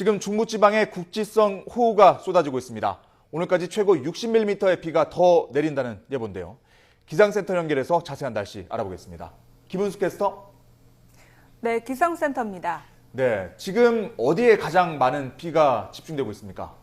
지금 중부지방에 국지성 호우가 쏟아지고 있습니다. 오늘까지 최고 60mm의 비가 더 내린다는 예보인데요. 기상센터 연결해서 자세한 날씨 알아보겠습니다. 김은수 캐스터. 네, 기상센터입니다. 네, 지금 어디에 가장 많은 비가 집중되고 있습니까?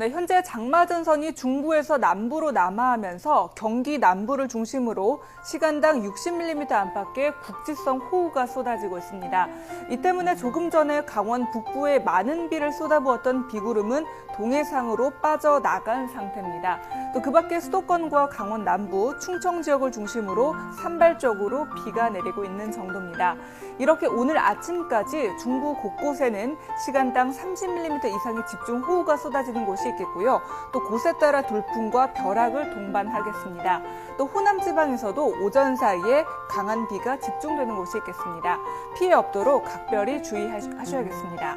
네, 현재 장마전선이 중부에서 남부로 남하하면서 경기 남부를 중심으로 시간당 60mm 안팎의 국지성 호우가 쏟아지고 있습니다. 이 때문에 조금 전에 강원 북부에 많은 비를 쏟아부었던 비구름은 동해상으로 빠져나간 상태입니다. 또 그 밖에 수도권과 강원 남부, 충청 지역을 중심으로 산발적으로 비가 내리고 있는 정도입니다. 이렇게 오늘 아침까지 중부 곳곳에는 시간당 30mm 이상의 집중 호우가 쏟아지는 곳이 있겠고요. 또 곳에 따라 돌풍과 벼락을 동반하겠습니다. 또 호남 지방에서도 오전 사이에 강한 비가 집중되는 곳이 있겠습니다. 피해 없도록 각별히 주의하셔야겠습니다.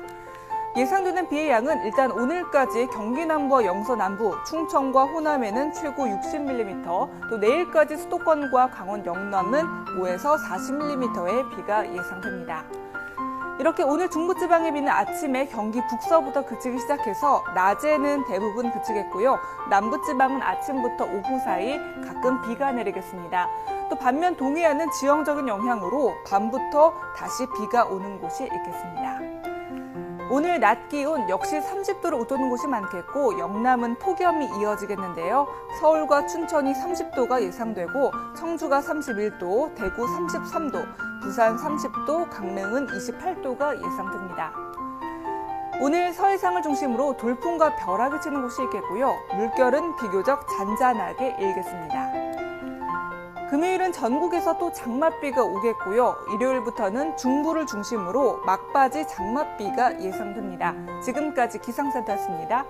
예상되는 비의 양은 일단 오늘까지 경기 남부와 영서 남부, 충청과 호남에는 최고 60mm, 또 내일까지 수도권과 강원 영남은 5에서 40mm의 비가 예상됩니다. 이렇게 오늘 중부지방의 비는 아침에 경기 북서부터 그치기 시작해서 낮에는 대부분 그치겠고요. 남부지방은 아침부터 오후 사이 가끔 비가 내리겠습니다. 또 반면 동해안은 지형적인 영향으로 밤부터 다시 비가 오는 곳이 있겠습니다. 오늘 낮 기온 역시 30도를 웃도는 곳이 많겠고 영남은 폭염이 이어지겠는데요. 서울과 춘천이 30도가 예상되고 청주가 31도, 대구 33도, 부산 30도, 강릉은 28도가 예상됩니다. 오늘 서해상을 중심으로 돌풍과 벼락이 치는 곳이 있겠고요. 물결은 비교적 잔잔하게 일겠습니다. 금요일은 전국에서 또 장맛비가 오겠고요. 일요일부터는 중부를 중심으로 막바지 장맛비가 예상됩니다. 지금까지 기상센터였습니다.